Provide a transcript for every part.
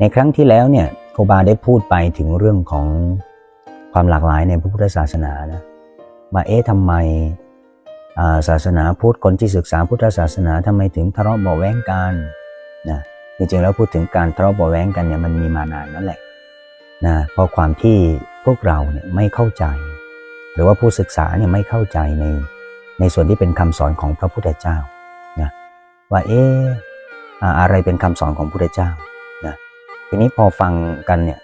ในครั้งที่แล้วเนี่ยครูบาได้พูดไปถึงเรื่องของความหลากหลายในพระพุทธศาสนานะว่าเอ๊ะทำไมาศาสนาพุทธคนที่ศึกษาพุทธศาสนาทำไมถึงทะเลาะเบาแว้งกันนะจริงๆแล้วพูดถึงการทะเลาะเบาแว้งกันเนี่ยมันมีมานานนั่นแหละนะเพราะความที่พวกเราเนี่ยไม่เข้าใจ หรือว่าผู้ศึกษาเนี่ยไม่เข้าใจในในส่วนที่เป็นคำสอนของพระพุทธเจ้านะว่าเอ๊ะอะไรเป็นคำสอนของพระพุทธเจ้า ทีนี้พอฟังกันเนี่ย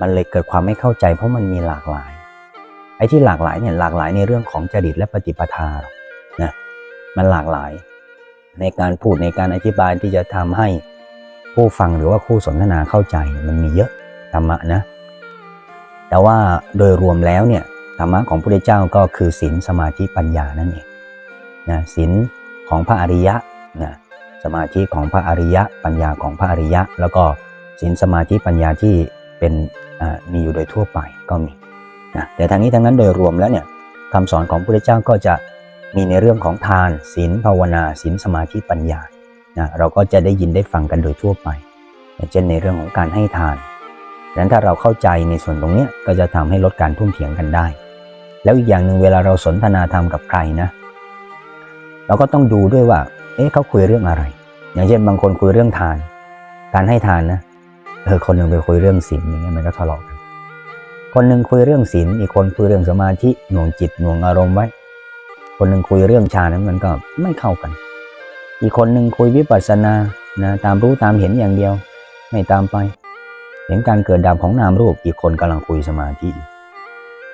มันเลยเกิดความไม่เข้าใจ เพราะมันมีหลากหลาย ไอ้ที่หลากหลายเนี่ยหลากหลายในเรื่องของจริตและปฏิปทาหรอกนะมันหลากหลาย ในการพูดในการอธิบายที่จะทำให้ผู้ฟังหรือว่าคู่สนทนาเข้าใจมันมีเยอะธรรมะนะ แต่ว่าโดยรวมแล้วเนี่ยธรรมะของพระพุทธเจ้าก็คือศีลสมาธิปัญญานั่นเองนะศีลของพระอริยะนะสมาธิของพระอริยะ ปัญญาของพระอริยะ แล้วก็ ศีลสมาธิปัญญาที่เป็นมีอยู่โดยทั่วไปก็มีนะแต่ทางนี้ทั้งนั้นโดยรวมแล้วเนี่ยคำสอนของพระพุทธเจ้าก็จะมีในเรื่องของทานศีลภาวนาศีลสมาธิปัญญานะเราก็จะได้ยินได้ฟังกันโดยทั่วไปเช่นในเรื่องของการให้ทานดังนั้นถ้าเราเข้าใจในส่วนตรงนี้ก็จะทำให้ลดการทุ่มเถียงกันได้ แล้วอีกอย่างหนึ่งเวลาเราสนทนาธรรมกับใครนะ เราก็ต้องดูด้วยว่า เอ๊ะเขาคุยเรื่องอะไร อย่างเช่นบางคนคุยเรื่องทาน การให้ทานนะ เออคนหนึ่งไปคุยเรื่องศีลอย่างเงี้ยมันก็ทะเลาะกัน คนหนึ่งคุยเรื่องศีลอีกคนคุยเรื่องสมาธิหน่วงจิตหน่วงอารมณ์ไว้ คนหนึ่งคุยเรื่องฌานนั้นมันก็ไม่เข้ากัน อีกคนหนึ่งคุยวิปัสสนานะตามรู้ตามเห็นอย่างเดียว ไม่ตามไป เห็นการเกิดดับของนามรูปอีกคนกำลังคุยสมาธิ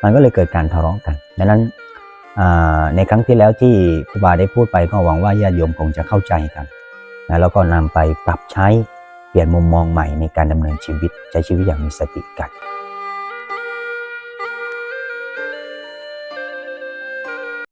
มันก็เลยเกิดการทะเลาะกันดังนั้นในครั้งที่แล้วที่ครูบาได้พูดไปก็หวังว่าญาติโยมคงจะเข้าใจกันนะแล้วก็นำไปปรับใช้ เปลี่ยนมุมมองใหม่ในการดำเนินชีวิต ใช้ชีวิตอย่างมีสติกัน